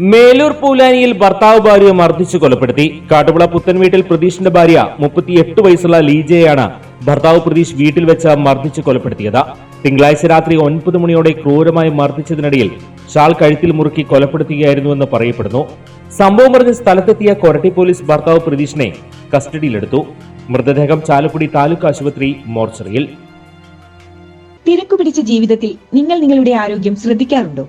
മേലൂർ പൂലാനിയിൽ ഭർത്താവ് ഭാര്യയെ മർദ്ദിച്ചു കൊലപ്പെടുത്തി. കാട്ടുപുള പുത്തൻ വീട്ടിൽ പ്രതീഷിന്റെ ഭാര്യ മുപ്പത്തിയെട്ട് വയസ്സുള്ള ലീജയാണ് ഭർത്താവ് പ്രതീഷ് വീട്ടിൽ വെച്ച് മർദ്ദിച്ചു കൊലപ്പെടുത്തിയത്. തിങ്കളാഴ്ച രാത്രി ഒൻപത് മണിയോടെ ക്രൂരമായി മർദ്ദിച്ചതിനിടയിൽ ഷാൾ കഴുത്തിൽ മുറുക്കി കൊലപ്പെടുത്തുകയായിരുന്നുവെന്ന് പറയപ്പെടുന്നു. സംഭവം പറഞ്ഞ് സ്ഥലത്തെത്തിയ കൊരട്ടി പോലീസ് ഭർത്താവ് പ്രതീഷിനെ കസ്റ്റഡിയിലെടുത്തു. മൃതദേഹം ചാലക്കുടി താലൂക്ക് ആശുപത്രി മോർച്ചറിയിൽ. തിരക്കുപിടിച്ച ജീവിതത്തിൽ നിങ്ങൾ നിങ്ങളുടെ ആരോഗ്യം ശ്രദ്ധിക്കാറുണ്ടോ?